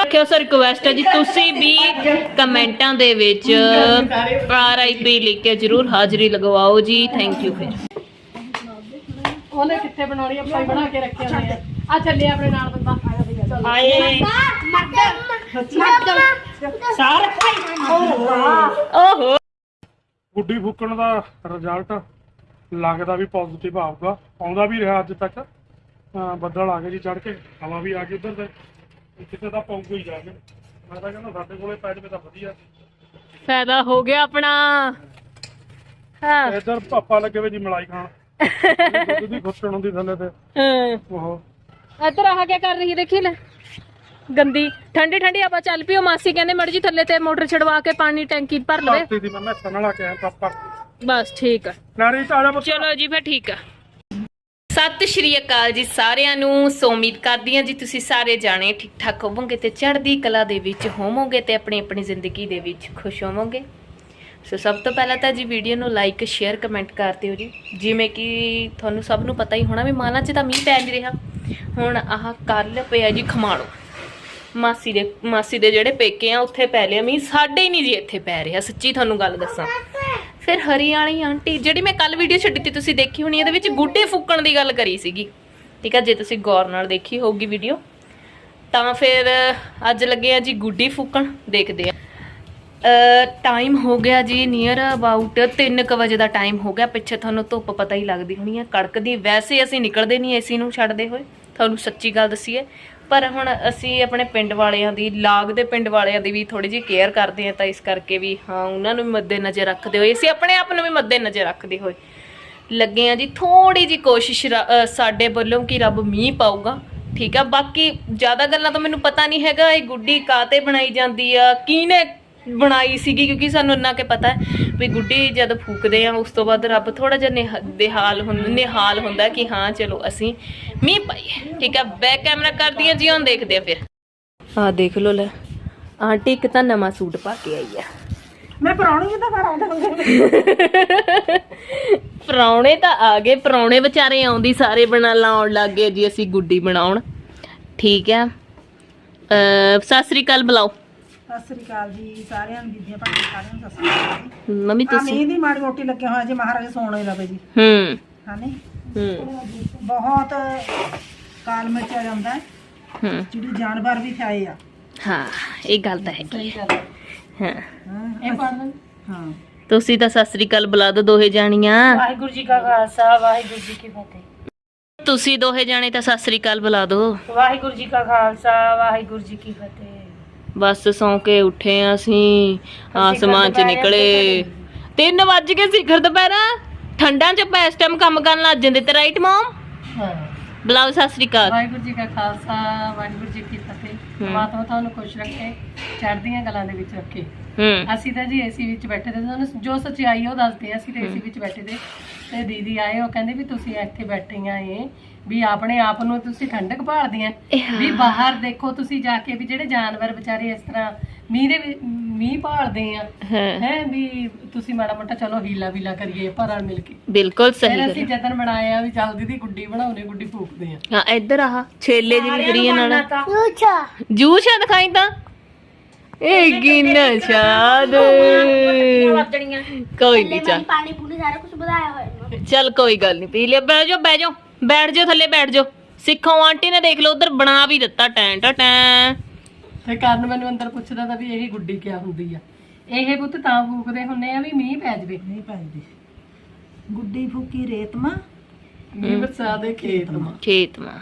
ਆਖਿਓ sir request ਹੈ ਜੀ। ਤੁਸੀਂ ਵੀ ਕਮੈਂਟਾਂ ਦੇ ਵਿੱਚ ਆਰਆਈਪੀ ਲਿਖ ਕੇ ਜਰੂਰ ਹਾਜ਼ਰੀ ਲਗਵਾਓ ਜੀ। ਥੈਂਕ ਯੂ ਫਿਰ। ਉਹਨੇ ਕਿੱਥੇ ਬਣਾਉਣੀ ਆਪਾਂ ਹੀ ਬਣਾ ਕੇ ਰੱਖੇ ਹੋਏ ਆ ਆ ਚੱਲੇ ਆਪਣੇ ਨਾਲ ਬੰਦਾ। ਚੱਲ। ਆਏ। ਸਾਰ ਓਹੋ। ਗੁੱਡੀ ਫੂਕਣ ਦਾ ਰਿਜ਼ਲਟ ਲੱਗਦਾ ਵੀ ਪੋਜ਼ਿਟਿਵ ਆਊਗਾ। ਆਉਂਦਾ ਵੀ ਰਿਹਾ ਅੱਜ ਤੱਕ। ਬੱਦਲ ਆ ਗਏ ਜੀ ਚੜ ਕੇ। ਹਵਾ ਵੀ ਆ ਗਈ ਉਧਰ ਤੇ। ਕਿਤੇ ਤਾਂ ਪਊਗਾ ਹੀ ਜਾ ਕੇ ਮੈਂ ਤਾਂ ਕਹਿੰਦਾ ਸਾਡੇ ਕੋਲੇ ਪੈ ਜਾਵੇ ਤਾਂ ਵਧੀਆ ਫਾਇਦਾ ਹੋ ਗਿਆ ਆਪਣਾ। ਹਾਂ। ਇੱਧਰ ਪਾਪਾ ਲੱਗੇ ਵੇ ਜੀ ਮਲਾਈ ਖਾਣ। ਦੁੱਧ ਦੀ ਖੁੱਟਣ ਹੁੰਦੀ ਥੱਲੇ ਤੇ। ਹਾਂ। ਉਹ। ਇੱਧਰ ਆਹ ਕੀ ਕਰ ਰਹੀ ਹੈ ਦੇਖੀ ਲੈ। ਗੰਦੀ। ਠੰਡੀ ਠੰਡੀ ਆਪਾਂ ਚੱਲ ਪਿਓ ਮਾਸੀ ਕਹਿੰਦੇ ਮੜ ਜੀ ਥੱਲੇ ਤੇ ਮੋਟਰ ਛਡਵਾ ਕੇ ਪਾਣੀ ਟੈਂਕੀ ਭਰ ਲਵੇ। ਧਰਤੀ ਦੀ ਮੈਂ ਮੈਸਾਂ ਨਾਲ ਆ ਕੇ ਆਇਆ ਪਾਪਾ। ਬਸ ਠੀਕ ਆ। ਨਾਰੀ ਤਾਜਾ ਪੁੱਤ। ਚਲੋ ਜੀ ਫਿਰ ਠੀਕ ਆ। ਸਤਿ ਸ਼੍ਰੀ ਅਕਾਲ ਜੀ ਸਾਰਿਆਂ ਨੂੰ। ਸੋ ਉਮੀਦ ਕਰਦੀ ਹਾਂ ਜੀ ਤੁਸੀਂ ਸਾਰੇ ਜਾਣੇ ਠੀਕ ਠਾਕ ਹੋਵੋਗੇ ਤੇ ਚੜ੍ਹਦੀ ਕਲਾ ਦੇ ਵਿੱਚ ਹੋਵੋਗੇ ਤੇ ਆਪਣੀ ਆਪਣੀ ਜ਼ਿੰਦਗੀ ਦੇ ਵਿੱਚ ਖੁਸ਼ ਹੋਵੋਗੇ। ਸੋ ਸਭ ਤੋਂ ਪਹਿਲਾਂ ਤਾਂ ਜੀ ਵੀਡੀਓ ਨੂੰ ਲਾਈਕ ਸ਼ੇਅਰ ਕਮੈਂਟ ਕਰ ਦਿਓ ਜੀ। ਜਿਵੇਂ ਕਿ ਤੁਹਾਨੂੰ ਸਭ ਨੂੰ ਪਤਾ ਹੀ ਹੋਣਾ ਵੀ ਮਾਲਾਂ 'ਚ ਤਾਂ ਮੀਂਹ ਪੈ ਨਹੀਂ ਰਿਹਾ। ਹੁਣ ਆਹ ਕੱਲ ਪਿਆ ਜੀ ਖਮਾਣੋ। ਮਾਸੀ ਦੇ ਮਾਸੀ ਦੇ ਜਿਹੜੇ ਪੇਕੇ ਆ, ਉੱਥੇ ਪੈ ਲਿਆ ਮੀਂਹ। ਸਾਡੇ ਹੀ ਨਹੀਂ ਜੀ ਇੱਥੇ ਪੈ ਰਿਹਾ, ਸੱਚੀ ਤੁਹਾਨੂੰ ਗੱਲ ਦੱਸਾਂ। ਫਿਰ ਹਰੀ ਵਾਲੀ ਆਂਟੀ ਜਿਹੜੀ ਮੈਂ ਕੱਲ ਵੀਡੀਓ ਛੱਡੀ ਤੀ ਤੁਸੀਂ ਦੇਖੀ ਹੋਣੀ ਇਹਦੇ ਵਿੱਚ ਗੁੱਡੇ ਫੂਕਣ ਦੀ ਗੱਲ ਕਰੀ ਸੀਗੀ। ਠੀਕ ਆ ਜੇ ਤੁਸੀਂ ਗੌਰ ਨਾਲ ਦੇਖੀ ਹੋਊਗੀ ਵੀਡੀਓ ਤਾਂ ਫਿਰ ਅੱਜ ਲੱਗੇ ਆ ਜੀ ਗੁੱਡੀ ਫੂਕਣ ਦੇਖਦੇ ਆ। ਟਾਈਮ ਹੋ ਗਿਆ ਜੀ ਨੀਅਰ ਅਬਾਊਟ 3:00 ਵਜੇ ਦਾ ਟਾਈਮ ਹੋ ਗਿਆ ਪਿੱਛੇ ਤੁਹਾਨੂੰ ਧੁੱਪ ਪਤਾ ਹੀ ਲੱਗਦੀ ਹੋਣੀ ਹੈ ਕੜਕਦੀ ਵੈਸੇ ਅਸੀਂ ਨਿਕਲਦੇ ਨਹੀਂ ਏਸੀ ਨੂੰ ਛੱਡਦੇ ਹੋਏ ਤੁਹਾਨੂੰ ਸੱਚੀ ਗੱਲ ਦੱਸੀਏ। ਪਰ ਹੁਣ ਅਸੀਂ ਆਪਣੇ ਪਿੰਡ ਵਾਲਿਆਂ ਦੀ, ਲਾਗ ਦੇ ਪਿੰਡ ਵਾਲਿਆਂ ਦੀ ਵੀ ਥੋੜੀ ਜਿਹੀ ਕੇਅਰ ਕਰਦੇ ਆ ਤਾਂ ਇਸ ਕਰਕੇ ਵੀ ਹਾਂ, ਉਹਨਾਂ ਨੂੰ ਵੀ ਮੱਦੇ ਨਜ਼ਰ ਰੱਖਦੇ ਹੋਏ, ਅਸੀਂ ਆਪਣੇ ਆਪ ਨੂੰ ਵੀ ਮੱਦੇ ਨਜ਼ਰ ਰੱਖਦੇ ਹੋਏ ਲੱਗੇ ਆ ਜੀ। ਥੋੜੀ ਜੀ ਕੋਸ਼ਿਸ਼ ਸਾਡੇ ਵੱਲੋਂ ਕਿ ਰੱਬ ਮੀਂਹ ਪਾਊਗਾ, ਠੀਕ ਆ? ਬਾਕੀ ਜ਼ਿਆਦਾ ਗੱਲਾਂ ਤਾਂ ਮੈਨੂੰ ਪਤਾ ਨਹੀਂ ਹੈਗਾ, ਇਹ ਗੁੱਡੀ ਕਾਤੇ ਬਣਾਈ ਜਾਂਦੀ ਆ, ਕਿਹਨੇ ਬਣਾਈ ਸੀਗੀ ਕਿਉਂਕਿ ਸਾਨੂੰ ਇੰਨਾ ਕਿ ਪਤਾ ਵੀ ਗੁੱਡੀ ਜਦ ਫੂਕਦੇ ਆ ਉਸ ਤੋਂ ਬਾਅਦ ਰੱਬ ਥੋੜਾ ਜਿਹਾ ਨਿਹ- ਨਿਹਾਲ ਹੁੰਦਾ ਨਿਹਾਲ ਹੁੰਦਾ ਕਿ ਹਾਂ ਚਲੋ ਅਸੀਂ ਮੀਂਹ ਪਾਈਏ ਠੀਕ ਆ ਬੈਕ ਕੈਮਰਾ ਕਰਦੀ ਆ ਜੀ ਹੁਣ ਦੇਖਦੇ ਆ ਫਿਰ। ਆ ਦੇਖ ਲਓ ਲੈ ਆਂਟੀ ਇੱਕ ਤਾਂ ਨਵਾਂ ਸੂਟ ਪਾ ਕੇ ਆਈ ਆ। ਮੈਂ ਪਰਾਉਣੀ ਤਾਂ ਫਿਰ ਆਉਂਦਾ ਪ੍ਰਾਹੁਣੇ ਤਾਂ ਆ ਗਏ ਪ੍ਰਾਹੁਣੇ ਵਿਚਾਰੇ ਆਉਂਦੀ ਸਾਰੇ ਬਣਾ ਲਾਉਣ ਲੱਗ ਗਏ ਜੀ ਅਸੀਂ ਗੁੱਡੀ ਬਣਾਉਣ। ਠੀਕ ਆ ਸਤਿ ਸ੍ਰੀ ਅਕਾਲ ਬੁਲਾਓ। ਸਤਿ ਸ੍ਰੀ ਅਕਾਲ ਜੀ ਸਾਰਿਆਂ ਨੂੰ ਬੀਬੀਆਂ ਭਾਈ ਸਾਰਿਆਂ ਨੂੰ ਸਤਿ ਸ੍ਰੀ ਅਕਾਲ ਮੰਮੀ ਆ ਤੁਸੀਂ? ਮੀਂਹ ਦੀ ਮਾੜੀ ਮੋਟੀ ਲੱਗਿਆ ਹੋਇਆ ਜੀ ਮਹਾਰਾਜ ਸੋਣੇ ਲਵੇ ਜੀ। ਹੂੰ। ਬਹੁਤ ਕਾਲ ਮਚਿਆ ਜਾਂਦਾ ਹੈ। ਹੂੰ। ਜਿਹੜੀ ਜਾਨਵਰ ਵੀ ਖਾਏ ਆ। ਹਾਂ ਇਹ ਗੱਲ ਤਾਂ ਹੈਗੀ। ਹਾਂ। ਹਾਂ। ਇਹ ਲਓ ਹਾਂ। ਤੁਸੀਂ ਤਾਂ ਸਤਿ ਸ੍ਰੀ ਅਕਾਲ ਬੁਲਾ ਦੋ ਦੋਹੇ ਜਾਣੀਆਂ। ਵਾਹਿਗੁਰੂ ਜੀ ਕਾ ਖਾਲਸਾ ਵਾਹਿਗੁਰੂ ਜੀ ਕੀ ਫਤਿਹ। ਤੁਸੀਂ ਦੋਹੇ ਜਾਣੇ ਤਾਂ ਸਤਿ ਸ੍ਰੀ ਅਕਾਲ ਬੁਲਾ ਦੋ। ਵਾਹਿਗੁਰੂ ਜੀ ਕਾ ਖਾਲਸਾ ਵਾਹਿਗੁਰੂ ਜੀ ਕੀ ਫਤਿਹ। ਬਸ ਸੌਂ ਕੇ ਉੱਠੇ ਆ ਅਸੀਂ ਆਸਮਾਨ 'ਚ ਨਿਕਲੇ। 3 ਵੱਜ ਕੇ ਸਿਖਰ ਦੁਪਹਿਰਾ। ਠੰਡਾਂ 'ਚ ਆਪਾਂ ਇਸ ਟਾਈਮ ਕੰਮ ਕਰਨ ਲੱਗ ਜਾਂਦੇ ਤੇ ਰਾਈਟ ਮਮ ਹਾਂ। ਬੁਲਾਓ ਸਤਿ ਸ੍ਰੀ ਅਕਾਲ। ਵਾਹਿਗੁਰੂ ਜੀ ਕਾ ਖਾਲਸਾ ਵਾਹਿਗੁਰੂ ਜੀ ਕੀ ਫਤਿਹ। ਪਰਮਾਤਮਾ ਤੁਹਾਨੂੰ ਖੁਸ਼ ਰੱਖੇ ਚੜ੍ਹਦੀਆਂ ਗੱਲਾਂ ਦੇ ਵਿੱਚ ਰੱਖੇ। ਅਸੀਂ ਤਾਂ ਜੀ ਏਸੀ ਵਿੱਚ ਬੈਠੇ ਤੇ ਤੁਹਾਨੂੰ ਜੋ ਸੱਚਾਈ ਉਹ ਦੱਸਦੇ ਅਸੀਂ ਤਾਂ ਏਸੀ ਵਿੱਚ ਬੈਠੇ ਤੇ ਤੇ ਦੀਦੀ ਆਏ ਉਹ ਕਹਿੰਦੇ ਵੀ ਤੁਸੀਂ ਇੱਥੇ ਬੈਠੀਆਂ ਏ। ਵੀ ਆਪਣੇ ਆਪ ਨੂੰ ਤੁਸੀਂ ਠੰਡਕ ਭਾਲਦੀਆਂ। ਵੀ ਬਾਹਰ ਦੇਖੋ ਤੁਸੀਂ ਜਾ ਕੇ ਵੀ ਜਿਹੜੇ ਜਾਨਵਰ ਵਿਚਾਰੇ ਇਸ ਤਰ੍ਹਾਂ ਮੀਂਹ ਦੇ ਮੀਂਹ ਭਾਲਦੇ ਆ ਹਾਂ। ਵੀ ਤੁਸੀਂ ਮਾੜਾ ਮੋਟਾ ਚਲੋ ਹੀਲਾ ਵੀਲਾ ਕਰੀਏ ਰਲ ਮਿਲ ਕੇ। ਬਿਲਕੁਲ ਸਹੀ ਗੱਲ ਅਸੀਂ ਜਤਨ ਬਣਾਇਆ ਵੀ ਜਲਦੀ ਦੀ ਗੁੱਡੀ ਬਣਾਉਣੇ ਗੁੱਡੀ ਫੂਕਦੇ ਆ। ਹਾਂ ਇੱਧਰ ਆਹ ਛੇਲੇ ਜੀ ਕਰੀਏ ਨਾਲ। ਜੂਸ਼ਾ ਦਿਖਾਈ ਤਾਂ। ਇਹ ਗਿੰਨਾ ਸ਼ਾਦ। ਕੋਈ ਨਹੀਂ ਚੱਲ। ਪਾਣੀ ਪੂਣੀ ਸਾਰਾ ਕੁਝ ਵਧਾਇਆ ਹੋਇਆ। ਚੱਲ ਕੋਈ ਗੱਲ ਨਹੀਂ ਪੀ ਲਿਆ। ਬਹਿ ਜਾਓ ਬਹਿ ਜਾਓ। ਬੈਠ ਜਾਓ ਥੱਲੇ ਬੈਠ ਜਾਓ। ਸਿੱਖੋ ਆਂਟੀ ਨੇ ਦੇਖ ਲਓ ਉਧਰ ਬਣਾ ਵੀ ਦਿੱਤਾ ਟੈਂ ਟੈਂ ਟੈਂ। ਤੇ ਕਰਨ ਮੈਨੂੰ ਅੰਦਰ ਪੁੱਛਦਾ ਤਾਂ ਵੀ ਇਹ ਗੁੱਡੀ ਕਿਆ ਹੁੰਦੀ ਆ। ਇਹ ਪੁੱਤ ਤਾਂ ਫੂਕਦੇ ਹੁੰਨੇ ਆ ਵੀ ਮੀਂਹ ਪੈ ਜਵੇ। ਨਹੀਂ ਪੈਂਦੀ ਗੁੱਡੀ ਫੂਕੀ ਰੇਤਮਾ? ਮੀਂਹ ਬਰਸਾ ਦੇ ਖੇਤ ਮਾ ਖੇਤ ਮਾ।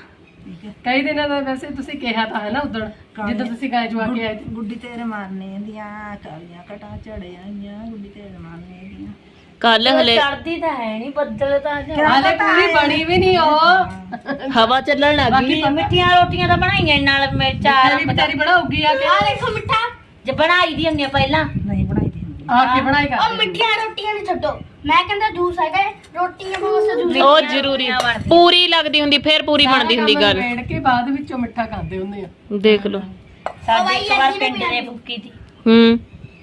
ਕਈ ਦਿਨਾਂ ਦਾ ਵੈਸੇ ਤੁਸੀਂ ਕਿਹਾ ਤਾਂ ਹੈ ਨਾ ਉਦੋਂ ਜਦੋਂ ਤੁਸੀਂ ਗਾਇ ਜਵਾ ਕੇ ਆਏ। ਗੁੱਡੀ ਤੇਰੇ ਮਾਰਨੇ ਦੀਆਂ ਕਾਲੀਆਂ ਕਟਾਂ ਚੜਿਆਈਆਂ ਗੁੱਡੀ ਤੇਰੇ ਮਾਰਨੇ ਦੀਆਂ। ਕੱਲ ਹਲੇ ਚੜਦੀ ਤਾਂ ਹੈ ਨਹੀਂ ਬੱਦਲ ਤਾਂ ਹਾਲੇ ਪੂਰੀ ਬਣੀ ਵੀ ਨਹੀਂ ਉਹ। ਹਵਾ ਚੱਲਣ ਲੱਗ ਗਈ। ਮਿੱਠੀਆਂ ਰੋਟੀਆਂ ਤਾਂ ਬਣਾਈਆਂ ਨਾਲ ਮੈਂ ਚਾਰ ਤੇਰੀ ਵਿਚਾਰੀ ਬਣਾਉਗੀ ਆ ਕੇ। ਆ ਦੇਖੋ ਮਿੱਠਾ ਜੇ ਬਣਾਈ ਦੀ ਹੁੰਦੀ ਆ ਪਹਿਲਾਂ। ਨਹੀਂ ਬਣਾਈ ਦੀ ਹੁੰਦੀ। ਆ ਕੇ ਬਣਾਈ ਉਹ ਮਿੱਠੀਆਂ ਰੋਟੀਆਂ ਨਹੀਂ ਛੱਡੋ। ਮੈਂ ਕਹਿੰਦਾ ਜੂਸ ਹੈਗਾ ਹੈ, ਰੋਟੀਆਂ ਬਹੁਤ ਜ਼ਰੂਰੀ ਉਹ ਜ਼ਰੂਰੀ। ਪੂਰੀ ਲੱਗਦੀ ਹੁੰਦੀ ਫੇਰ ਪੂਰੀ ਬਣਦੀ ਹੁੰਦੀ ਗੱਲ। ਵੇੜ ਕੇ ਬਾਅਦ ਵਿੱਚੋਂ ਮਿੱਠਾ ਖਾਂਦੇ ਹੁੰਦੇ ਆ। ਦੇਖ ਲਓ। ਸਾਡੇ ਇੱਕ ਵਾਰ ਪਿੰਡ ਨੇ ਫੁੱਕੀ ਦੀ ਹੂੰ।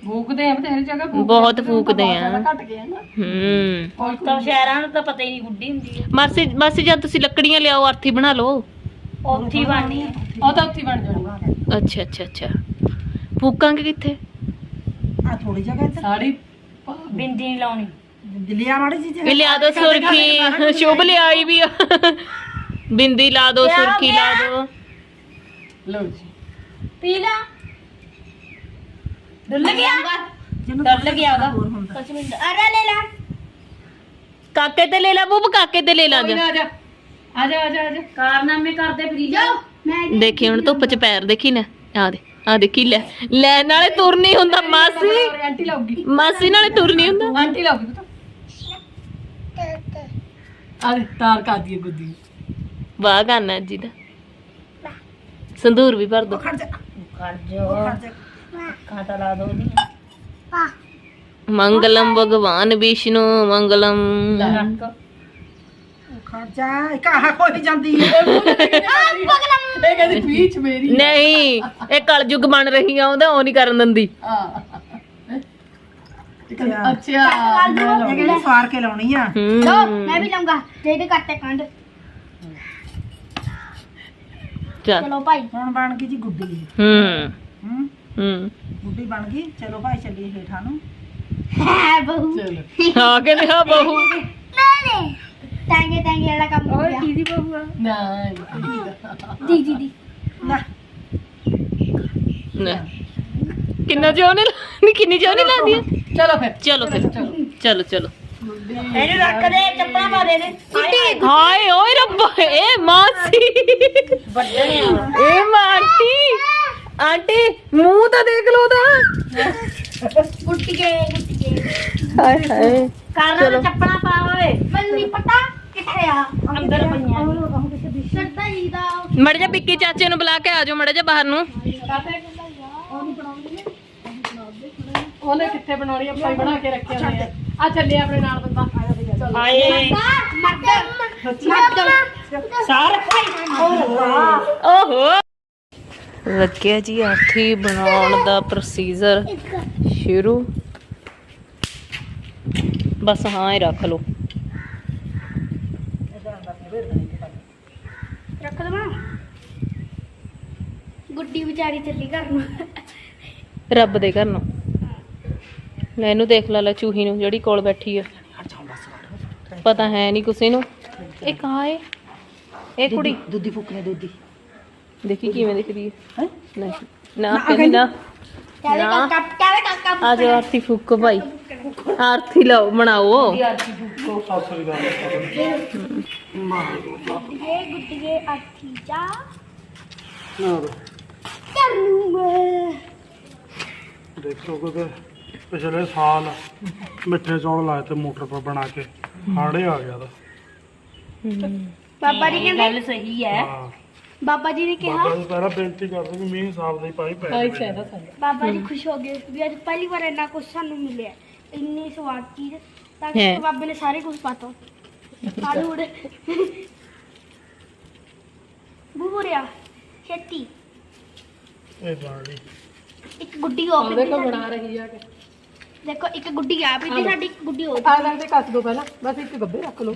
ਫੂਕਦੇ ਆ ਬਥੇਰੀ ਜਗ੍ਹਾ ਫੂਕਦੇ ਬਹੁਤ ਫੂਕਦੇ ਆ। ਘਟ ਗਿਆ ਨਾ। ਹੂੰ। ਤਾਂ ਸ਼ਹਿਰਾਂ ਨੂੰ ਤਾਂ ਪਤਾ ਹੀ ਨਹੀਂ ਗੁੱਡੀ ਹੁੰਦੀ ਹੈ ਮਾਸੀ ਮਾਸੀ ਜਦ ਤੁਸੀਂ ਲੱਕੜੀਆਂ ਲਿਆਓ ਅਰਥੀ ਬਣਾ ਲਓ। ਉੱਥੇ ਹੀ ਬਣਨੀ ਹੈ ਉਹ ਤਾਂ ਉੱਥੇ ਹੀ ਬਣ ਜਾਣੀ ਅੱਛਾ ਅੱਛਾ ਅੱਛਾ। ਫੂਕਾਂਗੇ ਕਿੱਥੇ? ਆ ਥੋੜੀ ਜਗ੍ਹਾ ਇੱਧਰ। ਸਾੜੀ ਬਿੰਦੀ ਨਹੀਂ ਲਾਉਣੀ। ਦਿੱਲੀਆ ਮਾੜੀ ਜੀ ਵੀ ਲਿਆ ਦੋ ਸੁਰਖੀ। ਸ਼ੁਭ ਲਿਆਈ ਵੀ ਆ। ਬਿੰਦੀ ਲਾ ਦੋ ਸੁਰਖੀ ਲਾ ਦੋ। ਲਓ ਜੀ। ਪੀ ਲਾ। ਡੁੱਲ ਗਿਆ? ਜਿਹਨੂੰ ਡਰ ਲੱਗਿਆ ਉਹਦਾ। ਹੋਰ ਹੁੰਦਾ। 5 ਮਿੰਟ। ਅਰੇ ਲੈ ਲਾ। ਕਾਕੇ ਤੇ ਲੈ ਲਾ ਬੂਬ ਕਾਕੇ ਤੇ ਲੈ ਲਾ ਜਾ। ਆ ਜਾ। ਆ ਜਾ ਆ ਜਾ ਕਾਰਨਾਮੇ ਕਰਦੇ ਫਰੀ ਜਾ ਮੈਂ ਦੇਖੀ ਹੁਣ ਧੁੱਪ ਚ ਪੈਰ ਦੇਖੀ ਨਾ। ਆ ਦੇ ਆ ਦੇਖੀ ਲੈ। ਲੈ ਨਾਲੇ ਤੁਰ ਨਹੀਂ ਹੁੰਦਾ ਮਾਸੀ। ਆਂਟੀ ਲਾਉਗੀ ਮਾਸੀ ਨਾਲੇ ਤੁਰ ਨਹੀਂ ਹੁੰਦਾ। ਆਂਟੀ ਲਾਉਗੀ ਪਤਾ। ਆ ਦੇ ਤਾਰ ਕਾ ਦੀ ਗੁੱਦੀ ਵਾਹ ਗਾਨਾ ਜੀ ਦਾ। ਸੰਦੂਰ ਵੀ ਭਰ ਦੋ। ਖੜ ਜੋ। ਖੜ ਜਾ। ਦੋ ਦੀ ਮੰਗਲਮ ਭਗਵਾਨ ਵਿਸ਼ਨੂੰ ਮੰਗਲਮ। ਰੱਖ ਉਹ ਖੜ ਜਾ ਇੱਕ ਆਹ ਕੋਈ ਜਾਂਦੀ ਹੈ। ਇਹ ਕਹਿੰਦੀ ਪੀਚ ਮੇਰੀ ਨਹੀਂ ਇਹ ਕਲਯੁਗ ਬਣ ਰਹੀ ਆ ਉਹਦਾ ਉਹ ਨਹੀਂ ਕਰਨ ਦਿੰਦੀ। ਆ ਅੱਛਾ। ਇਹ ਕਹਿੰਦੀ ਸਵਾਰ ਕੇ ਲਾਉਣੀ ਆ? ਹੂੰ। ਮੈਂ ਵੀ ਲਾਉਂਗਾ ਦੇ ਦੇ ਕੱਟੇ ਕੰਡ। ਚੱਲ। ਚਲੋ ਭਾਈ। ਹੁਣ ਬਣ ਗਈ ਜੀ ਗੁੱਡੀ। ਹੂੰ। ਹੂੰ। ਹੂੰ। ਗੁੱਡੀ ਬਣ ਗਈ ਚਲੋ ਭਾਈ ਚੱਲੀਏ ਹੇਠਾਂ ਨੂੰ। ਹੈ ਬਹੂ। ਚਲੋ। ਹਾਂ ਕਹਿੰਦੇ ਹਾਂ ਬਹੂ। ਨਹੀਂ ਟਾਂਗੇ ਟਾਂਗੇ ਵਾਲਾ ਕੰਮ ਹੋ ਗਿਆ। ਦੀਦੀ ਬਹੂਆ ਨਾ ਦੀ ਦੀ ਦੀ ਨਾ ਨਾ। ਕਿੰਨਾ ਜੋ ਨੇ। ਨੀ। ਕਿੰਨੀ ਜੋ ਨਹੀਂ ਲਾਦੀ ਚਲੋ ਫਿਰ। ਚਲੋ ਫਿਰ। ਚਲੋ ਚਲੋ। ਇਹਨੂੰ ਰੱਖ ਦੇ ਚੱਪਲਾਂ ਪਾ ਦੇ ਦੇ ਹਾਏ ਓਏ ਰੱਬਾ ਇਹ ਮਾਸੀ। ਵੱਡਣੇ ਆ ਇਹ ਮਾਰਤੀ ਆਂਟੀ ਮੂੰਹ ਤਾਂ ਦੇਖ ਲੋ ਉਹਦਾ। ਗੁੱਟੀ ਕੇ ਗੁੱਟੀ ਕੇ। ਹਾਏ ਹਾਏ। ਕਾਰਾਂ ਦੇ ਚੱਪਲਾਂ ਪਾ ਓਏ ਮੈਨੂੰ ਨਹੀਂ ਪਤਾ ਕਿੱਥੇ ਆ। ਅੰਦਰ ਪਈਆਂ। ਸਰਦਾ ਜੀ ਦਾ ਮੜ ਜਾ ਵਿੱਕੀ ਚਾਚੇ ਨੂੰ ਬੁਲਾ ਕੇ ਆ ਜਾਓ ਮੜ ਜਾ ਬਾਹਰ ਨੂੰ। ਉਹਨੇ ਕਿੱਥੇ ਬਣਾਉਣੀ ਆਪਾਂ ਹੀ ਬਣਾ ਕੇ ਰੱਖਿਆ ਹੋਇਆ। ਆ ਚੱਲੇ ਆਪਣੇ ਨਾਲ ਬੰਦਾ। ਚਲੋ। ਆਏ। ਮਰਦਮ ਮਰਦਮ ਸਾਰ ਓਹੋ। ਲੱਗਿਆ ਜੀ ਆਠੀ ਬਣਾਉਣ ਦਾ ਪ੍ਰੋਸੀਜਰ ਸ਼ੁਰੂ। ਬਸ ਹਾਂ ਇਹ ਰੱਖ ਲਓ। ਰੱਖ ਦਵਾਂ। ਗੁੱਡੀ ਵਿਚਾਰੀ ਚੱਲੀ ਘਰ ਨੂੰ। ਰੱਬ ਦੇ ਘਰ ਨੂੰ। ਲੈ ਇਹਨੂੰ ਦੇਖ ਲਾ ਲੈ ਚੂਹੀ ਨੂੰ ਜਿਹੜੀ ਕੋਲ ਬੈਠੀ ਆ। ਪਤਾ ਹੈ ਨਹੀਂ ਕਿਸੇ ਨੂੰ। ਇਹ ਕਹਾ ਏ ਇਹ ਕੁੜੀ। ਦੁੱਧੀ ਫੁੱਕਣੇ ਦੁੱਧੀ ਦੇਖੀ ਕਿਵੇਂ ਦਿਖਦੀ ਹੈ? ਹੈ? ਨਹੀਂ। ਨਾ ਕਹਿੰਦੀ ਨਾ। ਨਾ। ਕਾਕਾ ਚਾਲੇ ਕਾਕਾ ਆ ਜਾਓ ਆਰਤੀ ਫੂਕੋ ਭਾਈ। ਆਰਤੀ ਲਾਓ ਬਣਾਓ। ਜਾ। ਨਾ। ਦੇਖੋ ਪਿਛਲੇ ਸਾਲ ਮਿੱਠੇ ਚੌਲ ਲਾਏ ਤੇ ਮੋਟਰ ਪਰ ਬਣਾ ਕੇ ਹਾੜੇ ਆ ਗਿਆ ਦਾ ਬਾਬਾ ਜੀ ਕਹਿੰਦੇ ਗੱਲ ਸਹੀ ਹੈ। ਹਾਂ। ਬਾਬਾ ਜੀ ਨੇ ਕਿਹਾ ਬਾਬਾ ਜੀ ਪਹਿਲਾਂ ਬੇਨਤੀ ਕਰਦੇ ਵੀ ਮੀਂਹ ਹਿਸਾਬ ਦਾ ਪਾਈ ਪੈ ਆਈ। ਚਾਹੀਦਾ ਸਾਨੂੰ ਬਾਬਾ ਜੀ ਖੁਸ਼ ਹੋ ਗਏ ਵੀ ਅੱਜ ਪਹਿਲੀ ਵਾਰ ਇੰਨਾ ਕੁਝ ਸਾਨੂੰ ਮਿਲਿਆ। ਇੰਨੀ ਸਵਾਦ ਚੀਜ਼। ਤਾਂ ਕਿ ਹੈ। ਬਾਬੇ ਨੇ ਸਾਰੇ ਕੁਝ ਪਾਤਾ। ਆਲੂ ਉੜੇ ਬੂਬੂਰਿਆ ਛੇਤੀ। ਇਹ ਬਾਣੀ ਇੱਕ ਗੁੱਡੀ ਹੋ ਪਈ ਕੋ ਬਣਾ ਰਹੀ ਆ ਕੇ। ਦੇਖੋ ਇੱਕ ਗੁੱਡੀ ਆ ਪਈ ਸਾਡੀ ਇੱਕ ਗੁੱਡੀ ਹੋ ਆ ਲੈ ਤੇ ਕੱਟ ਦੋ ਪਹਿਲਾਂ। ਬਸ ਇੱਕ ਗੱਬੇ ਰੱਖ ਲਓ।